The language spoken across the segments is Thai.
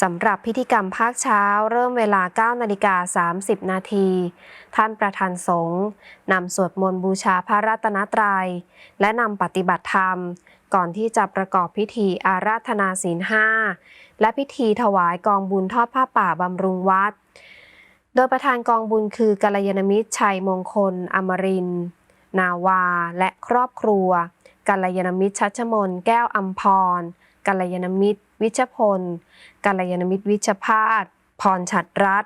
สำหรับพิธีกรรมภาคเช้าเริ่มเวลา 9 นาฬิกา 30 นาที ท่านประธานสงฆ์นำสวดมนต์บูชาพระรัตนตรัย และนำปฏิบัติธรรม ก่อนที่จะประกอบพิธีอาราธนาศีลห้าและพิธีถวายกองบุญทอดผ้าป่าบำรุงวัด โดยประธานกองบุญคือกัลยาณมิตรชัยมงคล อมริน นาวา และครอบครัวกัลยาณมิตรชัชมน แก้วอัมพร กัลยาณมิตร วิชพล กัลยาณมิตร วิชพาสพรฉัตรรัต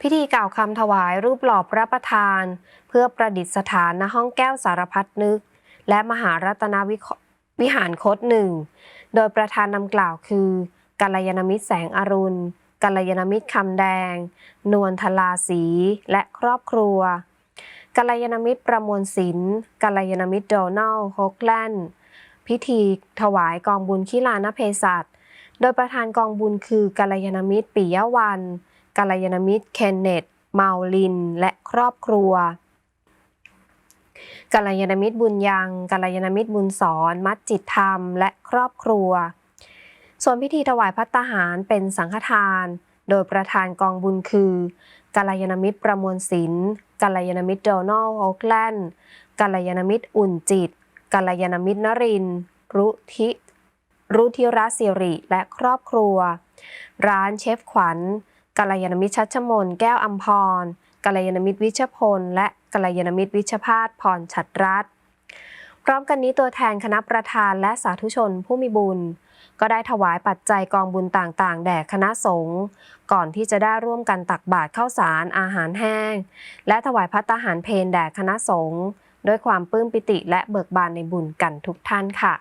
พิธีกล่าวคำถวายรูปหล่อพระประธาน เพื่อประดิษฐานณห้องแก้วสารพัดนึก และมหารัตนวิวิหารคตหนึ่ง โดยประธานนำกล่าวคือกัลยาณมิตรแสงอรุณ กัลยาณมิตรคำแดง นวลทลาสี และครอบครัวกัลยาณมิตรประมวลศิลป์กัลยาณมิตรโดนัลด์โฮกแลนด์ พิธีถวายกองบุญขีลานเพศัตโดยประธานกองบุญคือกัลยาณมิตรปิยวันกัลยาณมิตรเคนเนตเมาลิน และครอบครัวกัลยาณมิตรบุญยังกัลยาณมิตรบุญสอน มัดจิตธรรม และครอบครัว ส่วนพิธีถวายพัตตาหารเป็นสังฆทาน โดยประธานกองบุญคือกัลยาณมิตรประมวลศิลป์กัลยาณมิตรโดนัลโอคแลนกัลยาณมิตรอุ่นจิต กัลยาณมิตรนรินทรุทิรุธิรัสิริและครอบครัว ร้านเชฟขวัญกัลยาณมิตรชัชมน แก้วอัมพรกัลยาณมิตรวิชพล และกัลยาณมิตรวิชพาสพรฉัตรรัตพร้อมกันนี้ตัวแทนคณะประธานและสาธุชนผู้มีบุญ ก็ได้ถวายปัจจัยกองบุญต่างๆ แด่คณะสงฆ์ก่อนที่จะได้ร่วมกันตักบาตรข้าวสารอาหารแห้ง และถวายพัตตาหารเพลแด่คณะสงฆ์ ด้วยความปลื้มปิติและเบิกบานในบุญกันทุกท่านค่ะ